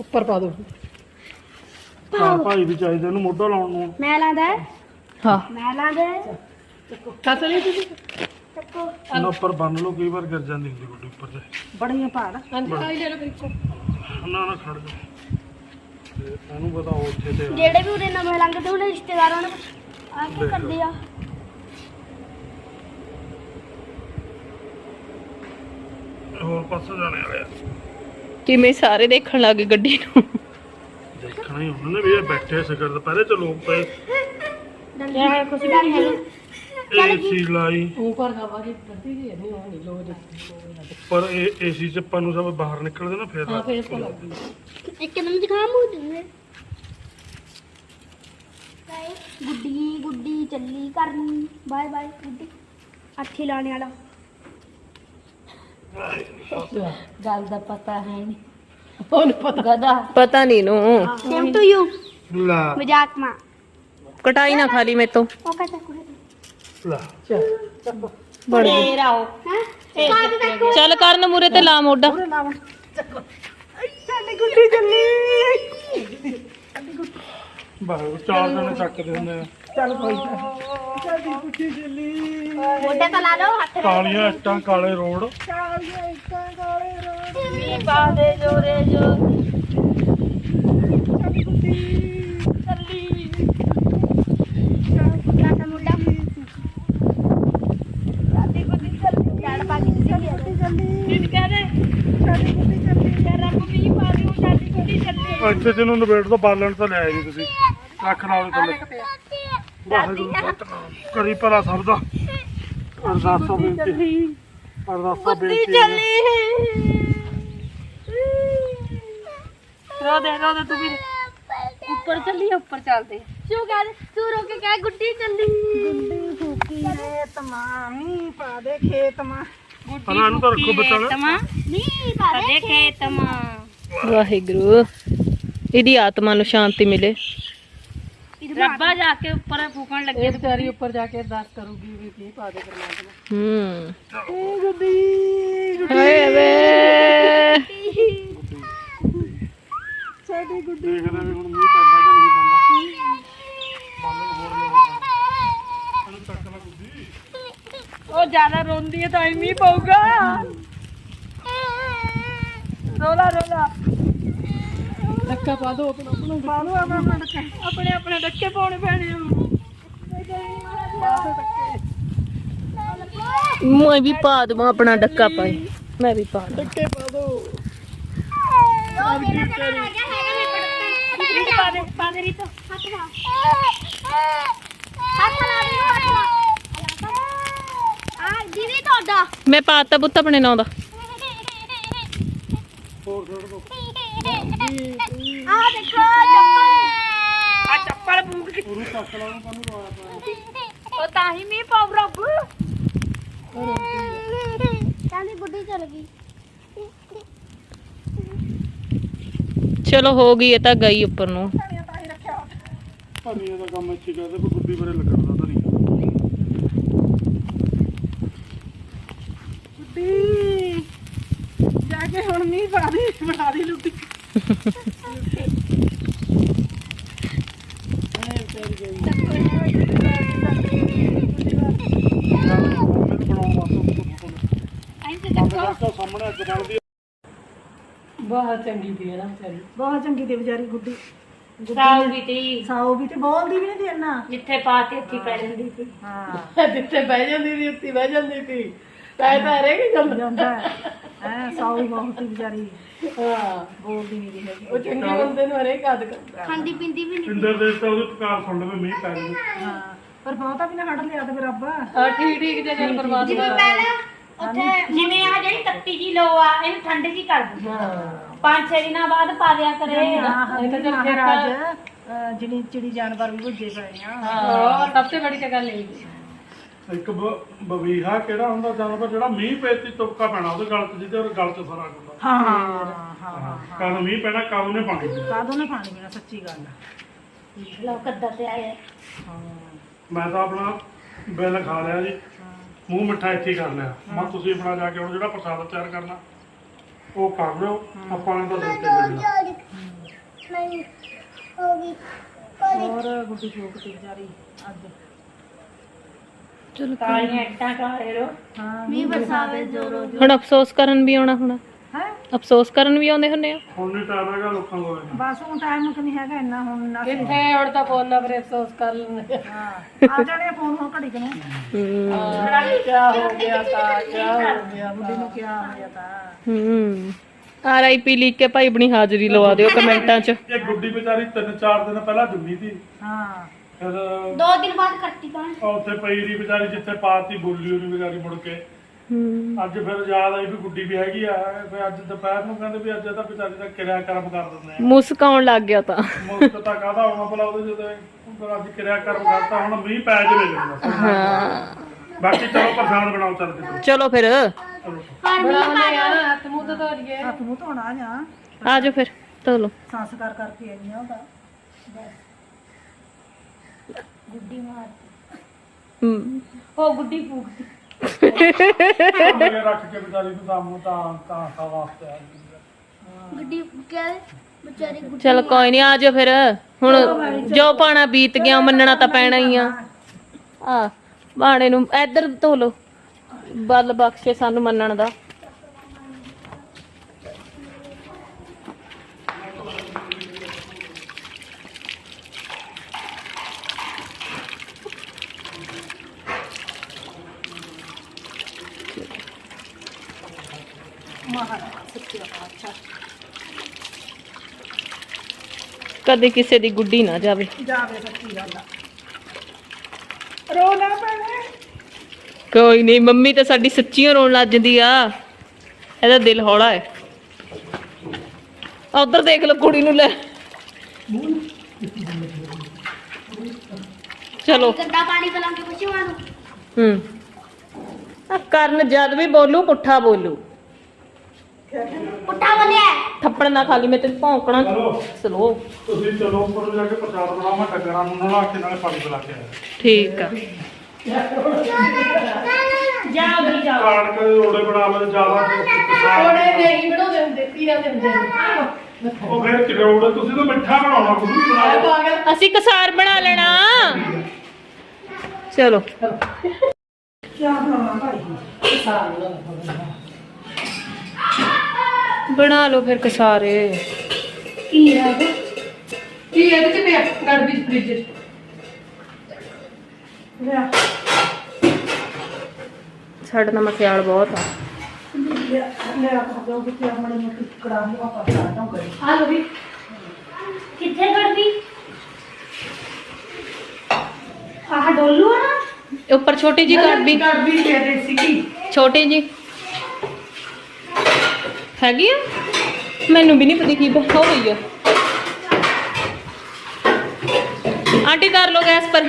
ਉੱਪਰ ਪਾ ਦੋ ਪਾਓ। ਭਾਈ ਵੀ ਚਾਹੀਦੇ ਉਹਨੂੰ ਮੋਢਾ ਲਾਉਣ ਨੂੰ। ਮੈਂ ਲਾਂਦਾ ਹਾਂ। ਮੈਂ ਲਾਂਦਾ ਕੱਸ ਲਈ ਤੁਸੀਂ। ਚੱਕੋ। ਉਹਨਾਂ ਉੱਪਰ ਬੰਨ ਲਓ ਕਈ ਵਾਰ ਗਿਰ ਜਾਂਦੀ ਹੁੰਦੀ ਗੁੱਡੀ ਉੱਪਰ ਤੇ ਬੜੀਆਂ ਪਹਾੜ ਅੰਦਰ ਆਈ ਲੈ ਲਓ ਫਿਰ ਇੱਕੋ। ਨਾ ਨਾ ਖੜ ਜਾ। ਤੇ ਇਹਨੂੰ ਪਤਾ ਉਹ ਉੱਥੇ ਤੇ। ਆ। ਜਿਹੜੇ ਵੀ ਉਹਦੇ ਨਵੇਂ ਲੰਘਦੇ ਉਹਨੇ ਰਿਸ਼ਤੇਦਾਰਾਂ ਨੇ। ਆ ਕੀ ਕਰਦੇ ਆ? ਹੋਰ ਪਾਸੇ ਜਾਣੇ ਵਾਲੇ ਆ। ਕਿਵੇਂ ਸਾਰੇ ਦੇਖਣ ਲੱਗੇ ਗੱਡੀ ਨੂੰ ਦੇਖਣਾ ਹੀ ਉਹਨਾਂ ਨੇ ਵੀ ਇਹ ਬੈਠੇ ਸਿਕਰ ਦੁਪਹਿਰੇ ਚ ਲੋਕ ਪਏ क्या है कुछ भी नहीं है ਏਸੀ ਲਾਈ ਉੱਪਰ ਹਵਾ ਦੀ ਠੰਡੀ ਜੀ ਨਹੀਂ ਹੋਣੀ ਲੋੜ ਪਰ ਇਹ ਏਸੀ ਚ ਆਪਾਂ ਨੂੰ ਸਭ ਬਾਹਰ ਨਿਕਲਦੇ ਨਾ ਫਿਰ ਹਾਂ ਫੇਰ ਤਾਂ ਲੱਗਦੀ ਇੱਕਦਮ ਜ਼ੁਕਾਮ ਹੋ ਜਾਂਦਾ ਗੁੱਡੀ ਗੁੱਡੀ ਚੱਲੀ ਕਰਨੀ ਬਾਏ ਬਾਏ ਗੁੱਡੀ ਅੱਠੀ ਲਾਣੇ ਵਾਲਾ ਗੱਲ ਦਾ ਪਤਾ ਹੈ ਨਹੀਂ ਉਹਨੂੰ ਪਤਾ ਗਦਾ ਪਤਾ ਨਹੀਂ ਨੂੰ ਸੇਮ ਟੂ ਯੂ? ਲਾ। ਮਜ਼ਾਕ ਮਾ। ਕਟਾਈ ਨਾ ਖਾਲੀ ਮੇਰੇ ਤੋਂ। ਉਹ ਲਾ। ਬੜ ਹੋ? ਹੈ ਚੱਲ ਕਰਨ ਮੂਰੇ ਤੇ ਲਾ ਮੋਢਾ। ਬਾਹਰ ਚਾਰ ਜਣੇ ਚੱਕਦੇ ਹੁੰਦੇ ਆ। ਮੋਢੇ ਤਾਂ ਲਾ ਲਓ ਹੱਥ ਕਾਲੀਆਂ ਇੱਟਾਂ ਕਾਲੇ ਰੋਡ। ਪਾ ਦੇ ਜੋਰੇ ਜੋ ਇੱਥੇ ਜਿਹਨੂੰ ਨਵੇੜ ਤੋਂ ਬਾਲਣ ਤਾਂ ਲੈ ਜੀ ਤੁਸੀਂ। ਰੱਖ ਲਾ ਉਹਦੇ ਥੱਲੇ। ਵਾਹਿਗੁਰੂ ਸਤਨਾਮ ਕਰੀ ਭਲਾ ਸਭ ਦਾ। ਅਰਦਾਸਾਂ ਬੇਨਤੀ। ਅਰਦਾਸਾਂ ਬੇਨਤੀ। ਰੋ ਦੇ ਰੋ ਦੇ ਤੂੰ ਵੀ। ਉੱਪਰ ਚੱਲੀ ਉੱਪਰ ਚੱਲਦੇ ਸ਼ੂ ਕਰ ਤੂੰ ਰੋ ਕੇ ਕਹਿ ਗੁੱਡੀ ਚੱਲੀ। ਗੁੱਡੀ ਫੂਕੀ ਖੇਤ ਮਾਂ ਮੀਂਹ ਪਾ ਦੇ ਖੇਤ ਮਾਂ। ਪਹਿਲਾਂ ਇਹਨੂੰ ਤਾਂ ਰੱਖੋ ਬਚਣ ਨਹੀਂ ਪਾ ਦੇ ਖੇਤ ਵਾਹਿਗੁਰੂ। ਇਹਦੀ ਆਤਮਾ ਨੂੰ ਸ਼ਾਂਤੀ ਮਿਲੇ। ਰੱਬਾ ਜਾ ਕੇ ਉੱਪਰ ਫੂਕਣ ਲੱਗੇ ਇਹ ਵਿਚਾਰੀ ਉੱਪਰ ਜਾ ਕੇ ਅਰਦਾਸ ਕਰੂਗੀ ਵੀ ਕੀ ਪਾ ਦੇ ਪਰਮਾਤਮਾ ਹੂੰ ਹਾਏ ਵੇ ਦੇਖਦੇ ਵੀ ਹੁਣ ਮੀਂਹ ਪੈਂਦਾ ਜਾਂ ਨਹੀਂ ਪੈਂਦਾ ਬਾਲਣ ਹੋਰ ਲੋਕਾਂ ਇਹਨੂੰ ਚੱਕ ਲਾ ਗੁੱਡੀ ਉਹ ਜ਼ਿਆਦਾ ਰੋਂਦੀ ਹੈ ਤਾਂ ਹੀ ਮੀਂਹ ਪਊਗਾ ਰੋਲਾ ਰੋਲਾ ਧੱਕਾ ਪਾ ਦੋ ਆਪਣਾ ਆਪਣਾ ਪਾ ਦੋ ਆਪਣਾ ਆਪਣਾ ਧੱਕਾ ਆਪਣੇ ਆਪਣੇ ਧੱਕੇ ਪਾਉਣੇ ਪੈਣੇ ਆ। ਮੈਂ ਵੀ ਪਾ ਦਵਾਂ ਆਪਣਾ ਡੱਕਾ ਪਾਏ ਮੈਂ ਵੀ ਪਾ ਹੈਗਾ ਪਾ ਦੇ ਪਾ ਦੇ। ਰੀਤੋ ਹੱਥ ਲਾ ਹੱਥ ਲਾ ਦੇ ਹੱਥ ਲਾ ਆ ਦੀਦੀ ਤੁਹਾਡਾ ਮੈਂ ਪਾਤਾ ਪੁੱਤ ਆਪਣੇ ਨਾਂ ਦਾ ਹੋਰ ਛੱਡ ਦੋ ਆ ਦੇਖੋ ਚੱਪਲ। ਆ ਚੱਪਲ ਬੂਕ ਉਹਨੂੰ ਚੱਕ ਲਾ ਉਹਨੂੰ ਕਾਹਨੂੰ ਰੋਇਆ ਪਿਆ ਉਹ ਤਾਂ ਹੀ ਮੀਂਹ ਪਾਉ ਰੱਬ। ਕਹਿੰਦੀ ਗੁੱਡੀ ਚੱਲ ਗਈ। ਚਲੋ ਹੋ ਗਈ ਇਹ ਤਾਂ ਗਈ ਉੱਪਰ ਨੂੰ। ਧਨੀਆ ਦਾ ਕੰਮ ਇੱਥੇ ਕਰਦੇ ਕੋਈ ਗੁੱਡੀ ਬਾਰੇ ਲੱਗਣ ਦਾ ਧਨੀਆ। ਗੁੱਡੀ ਜਾ ਕੇ ਹੁਣ ਮੀਂਹ ਪਾ ਦੇ ਬਣਾ ਦੀ ਲੁੱਟੀ ਮੈਨੂੰ ਬਣਾਉਣ ਕਰਕੇ ਸਾਹਮਣੇ ਅੱਗ ਬਲਦੀ ਬਹੁਤ ਚੰਗੀ ਦੀ ਹੈ ਨਾ ਵਿਚਾਰੀ। ਬਹੁਤ ਚੰਗੀ ਤੇ ਵਿਚਾਰੀ ਗੁੱਡੀ। ਸਾਉ ਵੀ ਤੀ ਸਾਊ ਵੀ ਤੇ ਬੋਲਦੀ ਵੀ ਨਹੀਂ ਤੇ ਇੰਨਾ ਜਿੱਥੇ ਪਾ ਤੇ ਉੱਥੇ ਪੈ ਜਾਂਦੀ ਸੀ। ਹਾਂ। ਜਿੱਥੇ ਬਹਿ ਜਾਂਦੀ ਸੀ ਉੱਥੇ ਬਹਿ ਜਾਂਦੀ ਸੀ। ਪੈ ਤਾਂ ਰਹੇਗੀ ਗੱਲ। ਜਾਂਦਾ ਹੈ। ਸਾਊ ਬਹੁਤ ਹੀ ਵਿਚਾਰੀ। ਹਾਂ। ਬੋਲਦੀ ਨਹੀਂ ਰਹੀ ਉਹ ਚੰਗੇ ਬੰਦੇ ਨੂੰ ਹਰੇਕ ਆਦ ਕਰਦਾ। ਖਾਂਦੀ ਪਿੰਦੀ ਵੀ ਨਹੀਂ ਇੰਦਰ ਦੇਵਤਾ ਉਹਦੀ ਪੁਕਾਰ ਸੁਣ ਲਵੇ ਮੀਂਹ ਪੈ ਜਾਵੇ ਹਾਂ। ਪਰ ਬਹੁਤਾ ਵੀ ਨਾ ਕੱਢ ਲਿਆ ਤੇ ਰੱਬ। ਹਾਂ ਠੀਕ ਠੀਕ ਜੇ ਜਨ ਪਰਮਾਤਮਾ ਜਿਵੇਂ ਪਹਿਲਾਂ ਉੱਥੇ ਜਿਵੇਂ ਆ ਜਿਹੜੀ ਤੱਤੀ ਜੀ ਲੋ ਆ ਇਹਨੂੰ ਠੰਡ ਜੀ ਕਰ ਦਿੰਦੀ ਹਾਂ। ਪੰਜ ਛੇ ਦਿਨਾਂ ਬਾਅਦ ਪਾ ਦਿਆ ਕਰੇ। ਹਾਂ ਇਹ ਤਾਂ ਚੱਲ ਮਹਾਰਾਜ ਅਹ ਜਿਹੜੀ ਚਿੜੀ ਜਾਨਵਰ ਵੀ ਭੁੱਜੇ ਪਏ ਆ। ਹਾਂ। ਸਭ ਤੋਂ ਬੜੀ ਤਾਂ ਗੱਲ ਇਹ ਹੈ। ਇੱਕ ਬ- ਬਵੀਹਾ ਕਿਹੜਾ ਹੁੰਦਾ ਜਾਨਵਰ ਜਿਹੜਾ ਮੀਂਹ ਪੈਤੀ ਤੁਪਕਾ ਪੈਣਾ ਉਹਦੇ ਗਲ 'ਚ ਜਿਹਦੇ ਗਲ 'ਚ ਸਾਰਾ ਹੁੰਦਾ ਹਾਂ ਹਾਂ ਮੀਂਹ ਪੈਣਾ ਕਦ ਨੇ ਪਾਣੀ ਪੀਣਾ। ਕਾਦੋਂ ਨਾ ਪਾਣੀ ਪੀਣਾ ਸੱਚੀ ਗੱਲ ਆ। ਲੋ ਕੱਦਾ ਤੇ ਆਏ। ਹਾਂ ਮੈਂ ਤਾਂ ਆਪਣਾ ਬਿੱਲ ਖਾ ਲਿਆ ਜੀ। ਮੂੰਹ ਮਿੱਠਾ ਇੱਥੇ ਹੀ ਕਰ ਲਿਆ। ਮੈਂ ਤੁਸੀਂ ਆਪਣਾ ਜਾ ਕੇ ਹੁਣ ਜਿਹੜਾ ਪ੍ਰਸਾਦ ਤਿਆਰ ਕਰਨਾ ਉਹ ਕਰ ਲਿਓ। ਆਪਾਂ ਨੇ ਤਾਂ ਦਿੱਤੇ ਬਿੱਲ ਨਹੀਂ ਹੋ ਗਈ। ਹੋਰ ਗੁੱਡੀ ਅੱਜ। ਚਲੋ ਤਾਲੀਆਂ ਇੱਟਾਂ ਕਾਲੇ ਰੋ ਹਾਂ ਮੀਂਹ ਬਰਸਾਵੇ ਜ਼ੋਰੋ ਹੁਣ ਅਫਸੋਸ ਕਰਨ ਵੀ ਆਉਣਾ ਹੁਣ। ਹੈ। ਅਫਸੋਸ ਕਰਨ ਵੀ ਆਉਂਦੇ ਹੁੰਦੇ ਆ। ਹੁਣ ਨਹੀਂ ਟਾਈਮ ਹੈਗਾ ਲੋਕਾਂ ਕੋਲ। ਬਸ ਹੁਣ ਟਾਈਮ ਕਿ ਨਹੀਂ ਹੈਗਾ ਇੰਨਾ ਹੁਣ ਨਾ ਕਿੱਥੇ ਹੁਣ ਤਾਂ ਫੋਨ ਨਾ ਕਰੇ ਅਫਸੋਸ ਕਰ ਲੈਂਦੇ ਹਾਂ ਆ ਜਾਣੇ ਫੋਨ ਹੁਣ ਘੜੀ ਕਨੇ ਹੂੰ। ਕਿਆ ਹੋ ਗਿਆ ਤਾਂ ਕਿਆ ਹੋ ਗਿਆ ਗੁੱਡੀ ਨੂੰ ਕਿਹਾ ਹੋਇਆ ਤਾਂ। ਹੂੰ। ਆਰਆਈਪੀ ਲਿਖ ਕੇ ਭਾਈ ਆਪਣੀ ਹਾਜ਼ਰੀ ਲਵਾ ਦਿਓ ਕਮੈਂਟਾਂ 'ਚ। ਇਹ ਗੁੱਡੀ ਵਿਚਾਰੀ ਤਿੰਨ ਚਾਰ ਦਿਨ ਪਹਿਲਾਂ ਜੁੰਮੀ ਸੀ। ਹਾਂ। ਫਿਰ ਦੋ ਦਿਨ ਬਾਅਦ ਕੱਟੀ ਤਾਂ ਉੱਥੇ ਪਈ ਦੀ ਵਿਚਾਰੀ ਜਿੱਥੇ ਪਾਤੀ ਬੋਲੀ ਉਹਨੀ ਵਿਚਾਰੀ ਮੁੜ ਕੇ। ਹੂੰ। ਅੱਜ ਫਿਰ ਯਾਦ ਆਈ ਵੀ ਗੁੱਡੀ ਵੀ ਹੈਗੀ ਆ ਫਿਰ ਅੱਜ ਦੁਪਹਿਰ ਨੂੰ ਕਹਿੰਦੇ ਵੀ ਅੱਜ ਇਹਦਾ ਵਿਚਾਰੀ ਦਾ ਕਿਰਿਆ ਕਰਮ ਕਰ ਦਿੰਦੇ ਆ। ਮੁਸਕਾਉਣ ਲੱਗ ਗਿਆ ਤਾਂ। ਮੁਕਤ ਤਾਂ ਕਾਹਦਾ ਹੋਣਾ ਭਲਾ ਉਹਦੇ ਜਦੋਂ ਫਿਰ ਅੱਜ ਕਿਰਿਆ ਕਰਮ ਕਰਤਾ ਹੁਣ ਮੀਂਹ ਪੈ ਜਵੇ ਜਾਂਦਾ ਹਾਂ। ਬਾਕੀ ਚਲੋ ਪ੍ਰਸ਼ਾਦ ਬਣਾਓ ਚੱਲ ਕੇ ਚਲੋ ਫਿਰ। ਚਲੋ ਬਣਾਉਣੇ ਆ ਹੱਥ ਮੂੰਹ ਤੋਂ ਧੋ ਲਈਏ। ਹੱਥ ਮੂੰਹ ਧੋਣਾ ਜਾਂ। ਆ ਜਾਓ ਫਿਰ ਧੋ ਲਓ। ਸੰਸਕਾਰ ਕਰਕੇ ਆਈਆਂ ਉਹਦਾ। ਗੁੱਡੀ ਮਾਰ ਹੂੰ। ਹੋ ਗੁੱਡੀ ਫੂਕਦੀ। ਮੇਰੇ ਰੱਖ ਕੇ ਵਿਚਾਰੀ ਨੂੰ ਤਾਂ ਤਾਂ ਤਾਂ ਤਾਂ ਵਾਸਤੇ ਆ ਗਈ ਗੁੱਡੀ ਕਹਿ ਵਿਚਾਰੀ ਗੁੱਡੀ ਚਲ ਕੋਈ ਨਹੀਂ ਆ ਜਾਓ ਫਿਰ। ਹੁਣ ਜੋ ਪਾਣਾ ਬੀਤ ਗਿਆ ਮੰਨਣਾ ਤਾਂ ਪੈਣਾ ਹੀ ਆ। ਆ ਬਾਣੇ ਨੂੰ ਇੱਧਰ ਧੋ ਲਓ। ਬਲ ਬਖਸ਼ੇ ਸਾਨੂੰ ਮੰਨਣ ਦਾ। ਕਦੇ ਕਿਸੇ ਦੀ ਗੁੱਡੀ ਨਾ ਜਾਵੇ। ਜਾਵੇ ਸੱਚੀ ਗੱਲ ਆ। ਰੋ ਨਾ ਪੈਣੇ। ਕੋਈ ਨਹੀਂ ਮੰਮੀ ਤਾਂ ਸਾਡੀ ਸੱਚੀਆਂ ਰੋਣ ਲੱਗ ਜਾਂਦੀ ਆ। ਇਹਦਾ ਦਿਲ ਹੌਲਾ ਹੈ। ਉਧਰ ਦੇਖ ਲਓ ਕੁੜੀ ਨੂੰ ਲੈ। ਚਲੋ। ਗੰਦਾ ਪਾਣੀ ਪਿਲਾਉਂਗੇ ਪਸ਼ੂਆਂ ਨੂੰ ਹੂੰ। ਆ ਕਰਨ ਜਦ ਵੀ ਬੋਲੂ ਪੁੱਠਾ ਬੋਲੂ। ਥੱਪੜ ਨਾ ਖਾਲੀ ਮੈਂ ਤੈਨੂੰ ਭੌਂਕਣਾ ਚਲੋ। ਸਲੋ ਤੁਸੀਂ ਚਲੋ ਉੱਪਰ ਜਾ ਕੇ ਪ੍ਰਸ਼ਾਦ ਬਣਾਓ ਮੈਂ ਨੂੰ ਨਲਾ ਕੇ ਨਾਲੇ ਪਾਣੀ ਪਿਲਾ ਕੇ ਆਇਆ। ਠੀਕ ਆ। ਜਾਓ ਵੀ ਜਾਓ। ਕਾਣਕ ਦੇ ਰੋੜੇ ਬਣਾ ਲੈ ਜ਼ਿਆਦਾ ਥੋੜੇ ਨਹੀਂ ਬਣਾਉਂਦੇ ਹੁੰਦੇ ਪੀਰਾਂ ਦੇ ਹੁੰਦੇ ਨੇ ਉਹ ਫਿਰ ਕਿਰੋੜੇ ਤੁਸੀਂ ਤਾਂ ਮਿੱਠਾ ਬਣਾਉਣਾ ਕੁਝ ਵੀ ਪਾਗਲ ਅਸੀਂ ਕਸਾਰ ਬਣਾ ਲੈਣਾ। ਚਲੋ। ਬਣਾ ਲਓ ਫਿਰ ਕਸਾਰੇ। ਕੀ ਹੈ ਇਹ? ਕੀ ਇਹਦੇ ਚ ਪਿਆ ਗੜਬੀ ਚ ਫ੍ਰਿਜ ਚ? ਲਿਆ। ਸਾਡਾ ਤਾਂ ਮਖਿਆਲ ਬਹੁਤ ਆ। ਲੈ ਖਾਓ ਕਿ ਆਪਣੇ ਨੂੰ ਟੁਕੜਾ ਨੂੰ ਆਪਾਂ ਸਾਡਾ ਕਰੀ ਆ ਲੋ ਵੀ। ਕਿੱਥੇ ਗੜਬੀ ਆਹ ਡੋਲੂ ਆ ਨਾ? ਉੱਪਰ ਛੋਟੀ ਜੀ ਗੜਬੀ ਛੋਟੀ ਜੀ ਹੈਗੀ ਆ? ਮੈਨੂੰ ਵੀ ਨਹੀਂ ਪਤਾ ਕੀ ਹੋ ਗਈ ਆ। ਆਂਟੀ ਕਰ ਲੋ ਗੈਸ ਪਰ।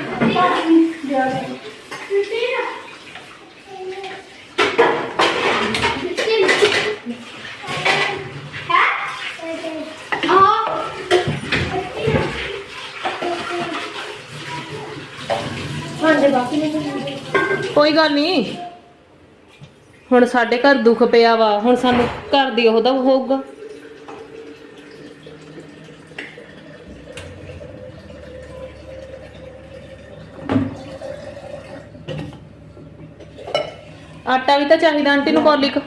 ਕੋਈ ਗੱਲ ਨਹੀਂ ਹੁਣ ਸਾਡੇ ਘਰ ਦੁੱਖ ਪਿਆ ਵਾ ਹੁਣ ਸਾਨੂੰ ਘਰ ਦੀ ਉਹਦਾ ਹੋਊਗਾ। ਆਟਾ ਵੀ ਤਾਂ ਚਾਹੀਦਾ ਆਂਟੀ ਨੂੰ ਕੌਲੀ ਕੁ।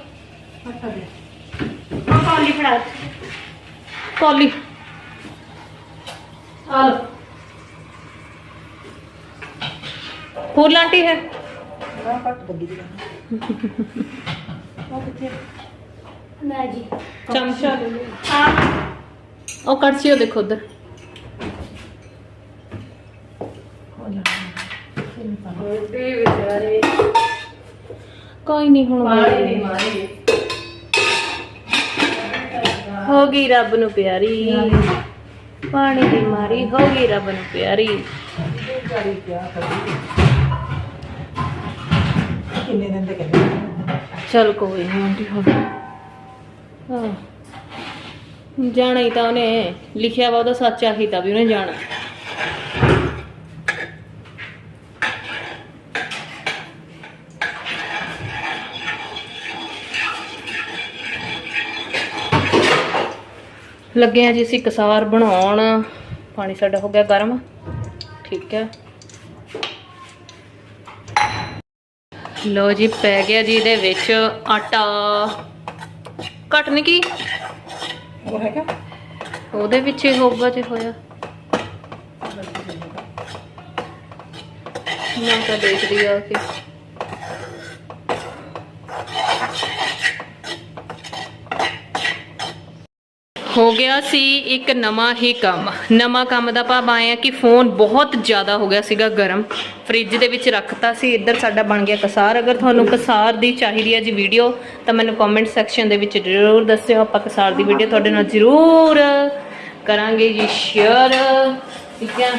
ਕੌਲੀ ਫੜਾ ਕੌਲੀ। ਆ ਲੋ ਫੁੱਲ ਆਂਟੀ ਹੈ? ਨਾ ਘੱਟ ਗੱਡੀ ਦੀ ਮੈਂ ਜੀ। ਚਮਚਾ ਆ ਉਹ ਕੜਛੀ ਉਹ ਦੇਖੋ ਉਧਰ। ਤੇ ਵਿਚਾਰੇ। ਕੋਈ ਨਹੀਂ ਹੁਣ ਪਾਣੀ ਨਹੀਂ ਮਾਰੀ ਹੋ ਗਈ ਰੱਬ ਨੂੰ ਪਿਆਰੀ। ਪਾਣੀ ਦੀ ਮਾਰੀ ਹੋ ਗਈ ਰੱਬ ਨੂੰ ਪਿਆਰੀ। ਗਾੜੀ ਕਿਆ ਕਰੀ? ਕਿੰਨੇ ਦਿਨ ਦੇ ਕਹਿੰਦੇ ਚਲ ਕੋਈ ਨਹੀਂ ਆਂਟੀ ਹੁਣ ਹਾਂ। ਜਾਣਾ ਹੀ ਤਾਂ ਉਹਨੇ। ਲਿਖਿਆ ਵਾ ਉਹਦਾ ਸੱਚ ਆਹੀ ਤਾਂ ਵੀ ਉਹਨੇ ਜਾਣਾ। ਲੱਗੇ ਆ ਜੀ ਅਸੀਂ ਕਸਾਰ ਬਣਾਉਣ। ਪਾਣੀ ਸਾਡਾ ਹੋ ਗਿਆ ਗਰਮ। ਠੀਕ ਹੈ। ਲੋ ਜੀ ਪੈ ਗਿਆ ਜੀ ਇਹਦੇ ਵਿੱਚ ਆਟਾ। ਘਟ ਨਹੀਂ ਕੀ? ਉਹ ਹੈਗਾ। ਉਹਦੇ ਵਿੱਚ ਹੀ ਹੋਊਗਾ ਜੇ ਹੋਇਆ। ਮੈਂ ਤਾਂ ਦੇਖਦੀ ਆ ਕਿ। ਹੋ ਗਿਆ ਸੀ ਇੱਕ ਨਵਾਂ ਹੀ ਕੰਮ। ਨਵਾਂ ਕੰਮ ਦਾ ਭਾਵ ਆਇਆ ਕਿ ਫੋਨ ਬਹੁਤ ਜ਼ਿਆਦਾ ਹੋ ਗਿਆ ਸੀਗਾ ਗਰਮ। ਫ੍ਰਿਜ ਦੇ ਵਿੱਚ ਰੱਖਤਾ ਸੀ, ਇੱਧਰ ਸਾਡਾ ਬਣ ਗਿਆ ਕਸਾਰ। ਅਗਰ ਤੁਹਾਨੂੰ ਕਸਾਰ ਦੀ ਚਾਹੀਦੀ ਹੈ ਜੀ ਵੀਡੀਓ ਤਾਂ ਮੈਨੂੰ ਕਮੈਂਟ ਸੈਕਸ਼ਨ ਦੇ ਵਿੱਚ ਜ਼ਰੂਰ ਦੱਸਿਓ। ਆਪਾਂ ਕਸਾਰ ਦੀ ਵੀਡੀਓ ਤੁਹਾਡੇ ਨਾਲ ਜ਼ਰੂਰ ਕਰਾਂਗੇ ਜੀ ਸ਼ੇਅਰ ਠੀਕ ਹੈ?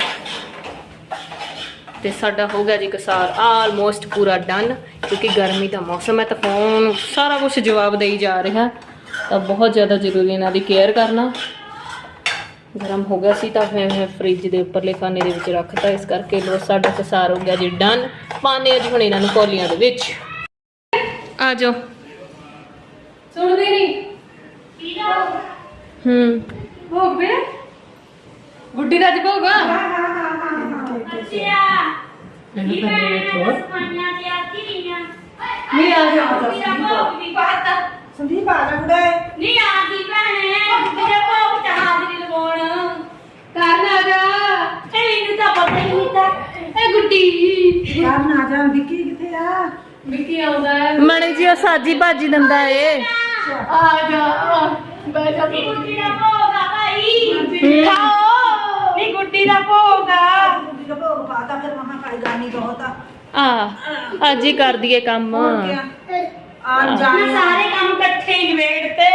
ਤੇ ਸਾਡਾ ਹੋ ਗਿਆ ਜੀ ਕਸਾਰ। ਆਲਮੋਸਟ ਪੂਰਾ ਡਨ ਕਿਉਂਕਿ ਗਰਮੀ ਦਾ ਮੌਸਮ ਹੈ ਤਾਂ ਫੋਨ ਸਾਰਾ ਕੁਝ ਜਵਾਬ ਦੇਈ ਜਾ ਰਿਹਾ। ਤਾਂ ਬਹੁਤ ਜ਼ਿਆਦਾ ਜ਼ਰੂਰੀ ਇਹਨਾਂ ਦੀ ਕੇਅਰ ਕਰਨਾ। ਗਰਮ ਹੋ ਗਿਆ ਸੀ ਤਾਂ ਫਿਰ ਮੈਂ ਫ੍ਰਿਜ ਦੇ ਉੱਪਰਲੇ ਖਾਨੇ ਦੇ ਵਿੱਚ ਰੱਖਤਾ। ਇਸ ਕਰਕੇ ਲੋ ਸਾਡਾ ਕਸਾਰ ਹੋ ਗਿਆ ਜੀ ਡਨ। ਪਾਣੇ ਜੀ ਹੁਣ ਇਹਨਾਂ ਨੂੰ ਕੋਲੀਆਂ ਦੇ ਵਿੱਚ। ਆ ਜਾਓ। ਸੁਣਦੀ ਨਹੀਂ। ਹੂੰ। ਭੋਗ ਵੇ। ਗੁੱਡੀ ਦਾ ਅੱਜ ਭੋਗ ਆ। ਮੈਨੂੰ ਤਾਂ ਦੇ ਥੋੜ ਨਹੀਂ ਆ। ਜਾ ਸੰਦੀਪ ਆ ਜਾ ਕੁੜੇ ਨਹੀਂ ਆਦੀ ਭੈਣੇ ਤੇਰੇ ਭੋਗ ਚ ਹਾਜ਼ਰੀ ਲਵਾਉਣ ਕਰਨ ਆ ਜਾ। ਇਹ ਮੈਨੂੰ ਤਾਂ ਪਤਾ ਹੀ ਨਹੀਂ ਤਾਂ। ਇਹ ਗੁੱਡੀ। ਕਰਨ ਆ ਜਾ ਵਿੱਕੀ ਕਿੱਥੇ ਆ? ਵਿੱਕੀ ਆਉਂਦਾ ਹੈ। ਮਣੀ ਜੀ ਉਹ ਸਾਜੀ ਬਾਜੀ ਦੰਦਾ ਏ। ਆ ਜਾ ਆ, ਇਹ ਗੁੱਡੀ ਦਾ ਭੋਗ ਆ ਭਾਈ। ਖਾਓ। ਨਹੀਂ ਗੁੱਡੀ ਦਾ ਭੋਗ ਆ। ਗੁੱਡੀ ਦਾ ਭੋਗ ਪਾਤਾ ਫਿਰ ਮਹਾ ਕਾਲੀ ਗਾਨੀ ਬਹੁਤ ਆ। ਆ ਅੱਜ ਹੀ ਕਰ ਦਈਏ ਕੰਮ? ਆਣ ਜਾਣ ਸਾਰੇ ਕੰਮ ਹੀ ਨਿਬੇੜਤੇ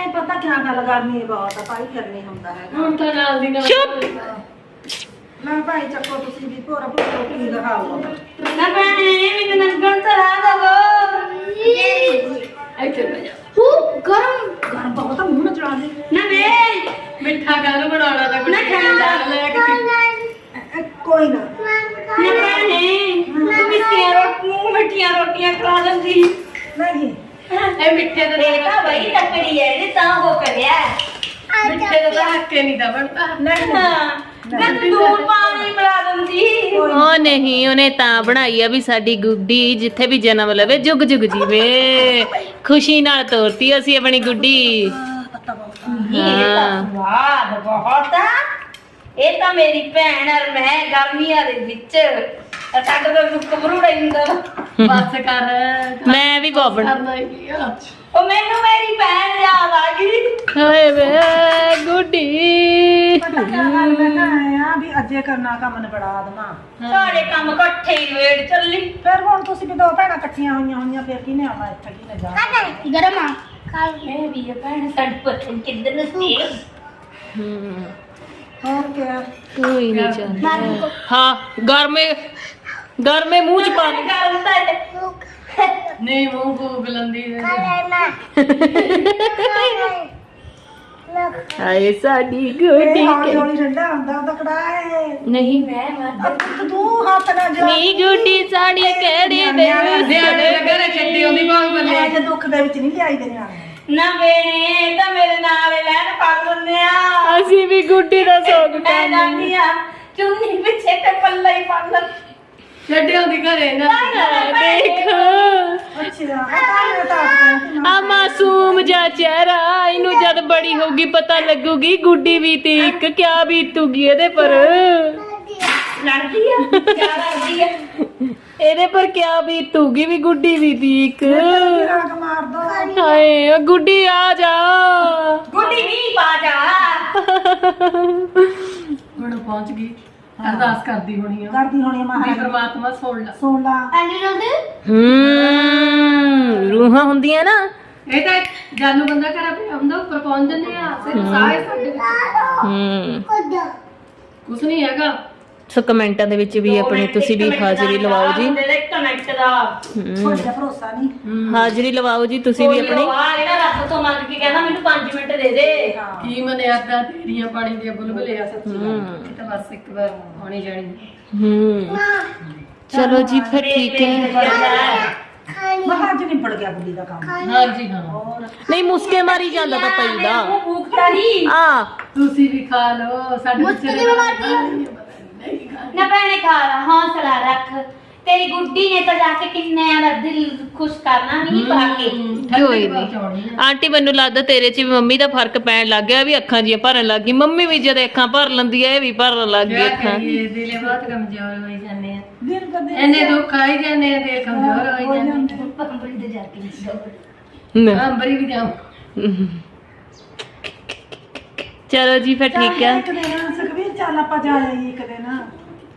ਇਹ ਪਤਾ ਕਿਆ ਗੱਲ ਕਰਨੀ ਬਹੁਤ ਆ ਭਾਈ ਕਰਨੀ ਹੁੰਦਾ ਹੈ ਹੁਣ ਤਾਂ ਨਾਲ ਦੀ ਨਾਲ ਚੁੱਪ। ਮੈਂ ਭਾਈ ਚੱਕੋ ਤੁਸੀਂ ਵੀ ਭੋਰਾ ਭੋਰਾ ਰੋਟੀ ਦਿਖਾਓ। ਨਾ ਭੈਣੇ ਮੈਨੂੰ ਨੰਗਣ ਤਰਾ ਦਵੋ। ਇੱਥੇ ਬਹਿ ਜਾ। ਹੂ ਗਰਮ। ਘਰ ਬਹੁਤ ਆ, ਮੂੰਹ ਨਾ ਚੜਾ ਦੇ। ਨਾ ਵੇ। ਮਿੱਠਾ ਗੱਲ ਬਣਾਉਣਾ ਤਾਂ ਨਾ ਖਾਂਦਾ ਲੈ। ਕੇ ਕੋਈ ਨਾ। ਨਾ ਭੈਣੇ ਤੂੰ ਮਿੱਠੀਆਂ ਰੋਟੀਆਂ ਮਿੱਠੀਆਂ ਰੋਟੀਆਂ ਖਵਾ ਦਿੰਦੀ। ਨਹੀਂ। ਇਹ ਮਿੱਠੇ ਦਾ ਇਹ ਤਾਂ ਬਈ ਲੱਕੜੀ ਹੈ ਇਹ ਤਾਂ ਹੋ ਕਰਿਆ ਮਿੱਠੇ ਦਾ ਤਾਂ ਹੱਕੇ ਨਹੀਂ ਦਾ ਬਣਦਾ। ਨਹੀਂ। ਹਾਂ ਮੈਂ ਤਾਂ ਦੂਰ ਪਾਣੀ ਪਿਲਾ ਦਿੰਦੀ। ਉਹ ਨਹੀਂ ਉਹਨੇ ਤਾਂ ਬਣਾਈ ਆ ਵੀ ਸਾਡੀ ਗੁੱਡੀ ਜਿੱਥੇ ਵੀ ਜਨਮ ਲਵੇ ਜੁਗ ਜੁਗ ਜੀਵੇ। ਖੁਸ਼ੀ ਨਾਲ ਤੋਰਤੀ ਅਸੀਂ ਆਪਣੀ ਗੁੱਡੀ। ਇਹ ਤਾਂ ਸਵਾਦ ਬਹੁਤ ਆ। ਇਹ ਤਾਂ ਮੇਰੀ ਭੈਣ ਔਰ ਮੈਂ ਗਰਮੀਆਂ ਦੇ ਵਿੱਚ ਰੁੱਕ ਬਰੂੜਾ। ਬਸ ਕਰ ਮੈਂ ਵੀ ਬੋਬਣ ਉਹ ਮੈਨੂੰ ਮੇਰੀ ਭੈਣ ਯਾਦ ਆ ਗਈ। ਹਾਏ ਵੇ ਗੁੱਡੀ। ਪਤਾ ਕਿਆ ਗੱਲ ਮੈਂ ਤਾਂ ਆਇਆ ਵੀ ਅੱਜੇ ਕਰਨਾ ਕੰਮ ਨਿਬੜਾ ਦਵਾਂ। ਸਾਡੇ ਕੰਮ ਇਕੱਠੇ ਹੀ ਵੇੜ ਚੱਲੀ। ਫਿਰ ਹੁਣ ਤੁਸੀਂ ਵੀ ਦੋ ਭੈਣਾਂ ਇਕੱਠੀਆਂ ਹੋਈਆਂ ਹੋਈਆਂ ਫਿਰ ਕਿਹਨੇ ਆਉਣਾ ਇੱਥੇ ਕਿਹਨੇ ਜਾਣਾ ਗਰਮ ਆ। ਇਹ ਵੀ ਇਹ ਭੈਣ ਸਾਡੇ ਪਤਨ ਕਿੱਧਰ ਨੂੰ ਸੀ ਹੂੰ। ਹੋਰ ਕਿਆ? ਕੋਈ ਨਹੀਂ ਚਾਹੁੰਦਾ ਹਾਂ ਗਰਮੇ ਗਰਮੇ ਮੂੰਹ ਚ ਪਾਣੀ ਨਹੀਂ ਮੂੰਹ ਭੂਗ ਲੰਦੀ ਦੇ ਹਾਏ ਸਾਡੀ ਗੁੱਡੀ ਹੌਲੀ ਹੌਲੀ ਠੰਡਾ ਹੁੰਦਾ ਉਹਦਾ ਕੜਾਏ ਨਹੀਂ। ਤੂੰ ਹੱਥ ਨਾ ਜਾ ਨੀ ਗੁੱਡੀ ਸਾਡੀ ਕਿਹੜੇ ਦੇ ਨਿਆਣੇ ਦੇ ਘਰੇ ਛੱਡੀ ਉਹਦੀ ਬਾਗ ਬੱਲੇ ਇਹ ਦੁੱਖ ਦੇ ਵਿੱਚ ਨਹੀਂ ਲਿਆਈ ਦੇ ਨਿਆਣੇ ਨਾ ਵੇ ਤਾਂ ਮੇਰੇ ਨਾਲ ਲੈਣ ਫੜ ਲੈਂਦੇ ਆ। ਅਸੀਂ ਵੀ ਗੁੱਡੀ ਦਾ ਸੋਗ ਮੈਂ ਜਾਂਦੀ ਆ ਚੁੰਨੀ ਪਿੱਛੇ ਤੇ ਪੱਲਾ ਹੀ ਲੈ ਛੱਡੀ ਉਹਦੀ ਘਰੇ ਨਾ। ਦੇਖ। ਅੱਛਾ ਆ ਤਾਂ ਤਾਂ ਆ ਮਾਸੂਮ ਜਿਹਾ ਚਿਹਰਾ ਇਹਨੂੰ ਜਦ ਬੜੀ ਹੋਊਗੀ ਪਤਾ ਲੱਗੂਗੀ ਗੁੱਡੀ ਵੀ ਤੀ ਇੱਕ ਕਿਆ ਬੀਤੂਗੀ ਇਹਦੇ ਪਰ। ਲੜਦੀ ਆ ਕਿਆ ਲੜਦੀ ਆ। ਇਹਦੇ ਪਰ ਕਿਆ ਬੀਤੂਗੀ ਵੀ ਗੁੱਡੀ ਵੀ ਤੀ ਇੱਕ। ਰਾਗ ਮਾਰ ਦੋ। ਹਾਏ ਓ ਗੁੱਡੀ ਆ ਜਾ। ਗੁੱਡੀ ਵੀ ਪਾ ਜਾ। ਹੁਣ ਪਹੁੰਚ ਗਈ। ਅਰਦਾਸ ਕਰਦੀ ਹੋਣੀ ਆ। ਕਰਦੀ ਹੋਣੀ ਵੀ ਮਹਾਰਾਜ। ਪਰਮਾਤਮਾ ਸੁਣ ਲੈ। ਸੋਲਾ ਐਨੀ ਰੋਂਦੇ ਹੂੰ ਰੂਹਾਂ ਹੁੰਦੀਆਂ ਨਾ। ਇਹ ਤਾਂ ਜਾਨੂ ਬੰਦਾ ਘਰ ਪਿਆ ਹੁੰਦਾ ਉੱਪਰ ਪਹੁੰਚ ਜੰਨੇ ਆ। ਸਿਰ ਸਾਰੇ ਸਾਡੇ ਵਿੱਚ। ਹੂੰ। ਕੁਛ ਨਹੀਂ ਹੈਗਾ। ਸੋ ਕਮੈਂਟਾਂ ਦੇ ਵਿੱਚ ਵੀ ਆਪਣੀ ਤੁਸੀਂ ਵੀ ਹਾਜ਼ਰੀ ਲਵਾਓ ਜੀ। ਮੇਰੇ ਕਨੈਕਟ ਦਾ। ਹੂੰ। ਤੁਹਾਡਾ ਭਰੋਸਾ ਨਹੀਂ। ਹਾਜ਼ਰੀ ਲਵਾਓ ਜੀ ਤੁਸੀਂ ਵੀ ਆਪਣੀ। ਆ ਜਿਹੜਾ ਰੱਬ ਤੋਂ ਮੰਗ ਕੇ ਕਹਿੰਦਾ ਮੈਨੂੰ 5 ਮਿੰਟ ਦੇ ਦੇ। ਕੀ ਮਨਿਆਦਾ ਤੇਰੀਆਂ ਪਾਣੀ ਦੀਆਂ ਬੁਲਬੁਲੇ ਆ ਸੱਚੀ ਇਹ ਤਾਂ ਬਸ ਇੱਕ ਵਾਰ ਆਉਣੀ ਜਾਣੀ। ਹੂੰ। ਚਲੋ ਜੀ ਫਿਰ ਠੀਕ ਹੈ। ਮਹਾਰਾਜ ਨਿਬੜ ਗਿਆ ਬੁੱਢੀ ਦਾ ਕੰਮ। ਹਾਂਜੀ ਹਾਂ ਨਹੀਂ ਮੁਸਕੇ ਮਾਰੀ ਜਾਂਦਾ ਤਾਂ ਪਈ ਦਾ। ਉਹ ਭੂਖਦਾ ਨਹੀਂ। ਆ। ਤੁਸੀਂ ਵੀ ਖਾ ਲਓ ਸਾਡੇ ਮੁਸਕ ਦੀ ਬਿਮਾਰੀ। ਲਾ ਹੌਸਲਾ ਰੱਖ। ਤੇਰੀ ਗੁੱਡੀ ਨੇ ਤਾਂ ਜਾ ਕੇ ਕਿੰਨਿਆਂ ਦਾ ਦਿਲ ਖੁਸ਼ ਕਰਨਾ ਨਹੀਂ ਪਾ ਕੇ। ਕੋਈ ਨਹੀਂ ਆਂਟੀ ਮੈਨੂੰ ਲੱਗਦਾ ਤੇਰੇ 'ਚ ਵੀ ਮੰਮੀ ਦਾ ਫ਼ਰਕ ਪੈਣ ਲੱਗ ਗਿਆ ਵੀ ਅੱਖਾਂ ਜੀਆਂ ਭਰਨ ਲੱਗ ਗਈ ਮੰਮੀ ਵੀ ਜਦ ਅੱਖਾਂ ਭਰ ਲੈਂਦੀ ਐ ਇਹ ਵੀ ਭਰਨ ਲੱਗ ਗਈ ਅੱਖਾਂ। ਦਿਲੇ ਬਹੁਤ ਕਮਜ਼ੋਰ ਹੋਈ ਜਾਂਦੇ ਆ। ਦਿਨ ਕਦੇ ਇੰਨੇ ਦੁੱਖ ਆਈ ਜਾਂਦੇ ਆ ਦਿਲ ਕਮਜ਼ੋਰ ਹੋਈ ਜਾਂਦੇ ਪੰਬਰੀ ਦੇ ਜਾ ਕੇ ਨਾ। ਵੀ ਜਾਉ ਚਲੋ ਜੀ ਫਿਰ ਠੀਕ ਆ। ਇੱਕ ਦਿਨ ਸੁਖਵੀਰ ਚੱਲ ਆਪਾਂ ਜਾ ਆਈਏ ਇੱਕ ਦਿਨ।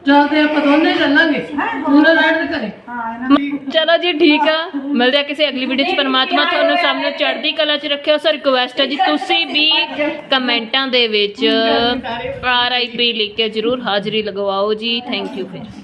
ਚੱਲਦੇ ਆਪਾਂ ਦੋਨੇ ਚੱਲਾਂਗੇ। ਪੂਰਾ ਰਹਿਣ ਦੇ ਘਰੇ। ਹਾਂ ਇਹਨਾਂ ਚਲੋ ਜੀ ਠੀਕ ਆ। ਮਿਲਦੇ ਆ ਕਿਸੇ ਅਗਲੀ ਵੀਡੀਓ 'ਚ। ਪਰਮਾਤਮਾ ਤੁਹਾਨੂੰ ਸਭ ਨੂੰ ਚੜ੍ਹਦੀ ਕਲਾ 'ਚ ਰੱਖਿਓ ਸੋ ਰਿਕੁਐਸਟ ਹੈ ਜੀ ਤੁਸੀਂ ਵੀ ਕਮੈਂਟਾਂ ਦੇ ਵਿੱਚ ਆਰ ਆਈ ਪੀ ਲਿਖ ਕੇ ਜਰੂਰ ਹਾਜ਼ਰੀ ਲਗਵਾਓ ਜੀ। ਥੈਂਕ ਯੂ ਫਿਰ।